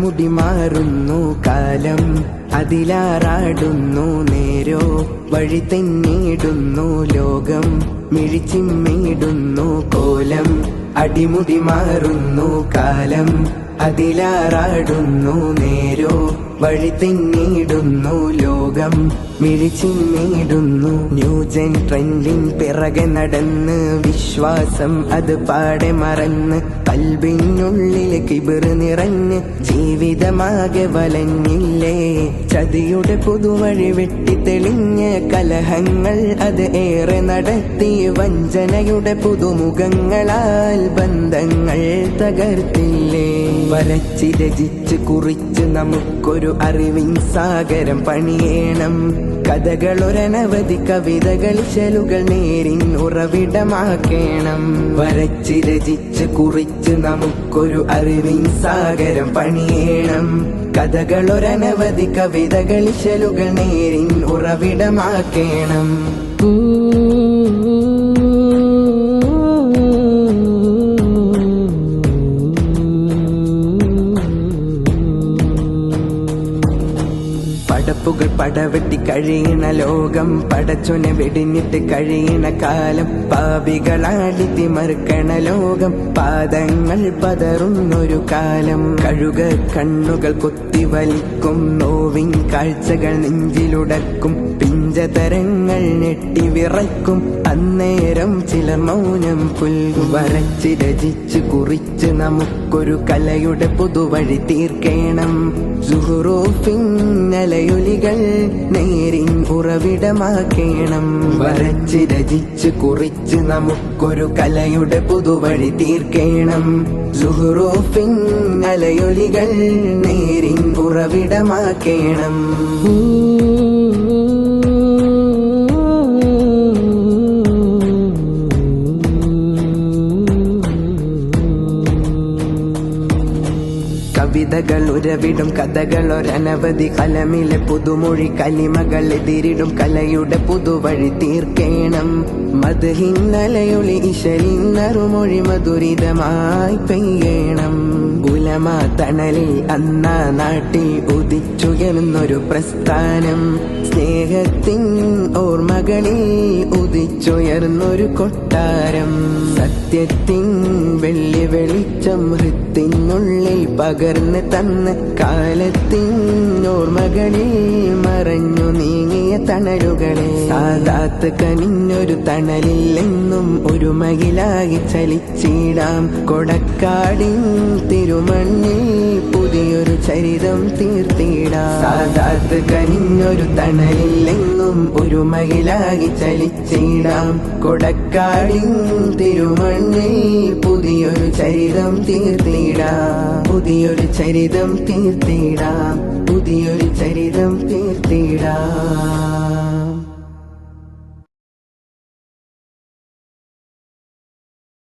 മുടി മാറുന്നു കാലം അതിലാറാടുന്നു നേരോ വഴി തെന്നിടുന്നു ലോകം മിഴിച്ചിമ്മിടുന്നു കോലം അടിമുടി മാറുന്നു കാലം. അതിലാറാടുന്നു നേരോ വഴി തെന്നിടുന്നു ലോകം മിഴിച്ചിന്നിടുന്നു ന്യൂജൻ ട്രെൻഡിൻ പിറകെ നടന്ന് വിശ്വാസം അത് പാടെ മറന്ന് കൽബിനുള്ളിൽ കിബിറ് നിറഞ്ഞ് ജീവിതമാകെ വലഞ്ഞില്ലേ? ചതിയുടെ പുതുവഴി വെട്ടി വെട്ടിത്തെളിഞ്ഞ് കലഹങ്ങൾ അത് ഏറെ നടത്തി വഞ്ചനയുടെ പുതുമുഖങ്ങളാൽ ബന്ധങ്ങൾ തകർത്തില്ലേ? വരച്ച് രചിച്ച് കുറിച്ച് നമുക്കൊരു അറിവിൻ സാഗരം പണിയേണം. കഥകൾ കഥകളൊരനവധി കവിതകൾ ശലുകൾ നേരിൻ ഉറവിടമാക്കേണം. വരച്ച് രചിച്ച് കുറിച്ച് നമുക്കൊരു അറിവിൻ സാഗരം പണിയേണം. കഥകൾ കഥകളൊരനവധി കവിതകൾ ശലുകൾ നേരിൻ ഉറവിടമാക്കേണം. പടപ്പുകൾ പടവെട്ടി കഴിയണ ലോകം പടച്ചൊനെ വെടിഞ്ഞിട്ട് കഴിയണ കാലം. പാപികളാടി തിമർക്കണ ലോകം പാദങ്ങൾ പതറുന്നൊരു കാലം. കഴുക കണ്ണുകൾ കൊത്തി വലിക്കും നോവിൻ കാഴ്ചകൾ നെഞ്ചിലുടക്കും. പിഞ്ചതരങ്ങൾ ഞെട്ടി വിറയ്ക്കും അന്നേരം ചില മൗനം പുൽകും. വരച്ച് രചിച്ച് കുറിച്ച് നമുക്കൊരു കലയുടെ പുതുവഴി തീർക്കേണം. സുഹുറൂഫിന്നലയൊലികൾ നേരിൻ ഉറവിടമാക്കേണം. വരച്ച് രചിച്ച് കുറിച്ച് നമുക്കൊരു കലയുടെ പുതുവഴി തീർക്കേണം. സുഹുറൂഫിന്നലയൊലികൾ നേരിൻ ഉറവിടമാക്കേണം. കവിതകൾ ഉരവിടും കഥകൾ ഒരനവധി കലമിലെ പുതുമൊഴി കലിമകൾ എതിരിടും കലയുടെ പുതുവഴി തീർക്കേണം. മധുഹിന്നലയൊളി ഇശലിന്നറുമൊഴി മധുരിതമായി പെയ്യണം. ഉലമ തണലിൽ അന്ന നാട്ടിൽ ഉദിച്ചുയരുന്നൊരു പ്രസ്ഥാനം. സ്നേഹത്തിൻ ഓർമ്മകളിൽ ഉദിച്ചുയർന്നൊരു കൊട്ടാരം. സത്യത്തിൻ വെള്ളി വെളിച്ചം ഹൃത്തിനുള്ളിൽ പകർന്ന് തന്ന കാലത്തിൻ ഓർമ്മകളിൽ മറഞ്ഞു നീങ്ങിയ തണലുകളെ. സാധാത്ത് കനിഞ്ഞൊരു തണലില്ലെന്നും ഒരു മകിലാകി ചലിച്ചിടാം. കൊടക്കാടിൻ തിരുമണ്ണിൽ പുതിയൊരു ചരിതം തീർത്തിടാം. സാധാത്ത് കനിഞ്ഞൊരു തണലില്ലെന്നും ഒരു മഹിളാകി ചലിച്ചിടാം. കൊടക്കാടിൻ തിരുമണ്ണിൽ പുതിയൊരു ചരിതം തീർത്തിടാം. പുതിയൊരു ചരിതം തീർത്തിടാം. പുതിയൊരു ചരിതം തീർത്തിടാം.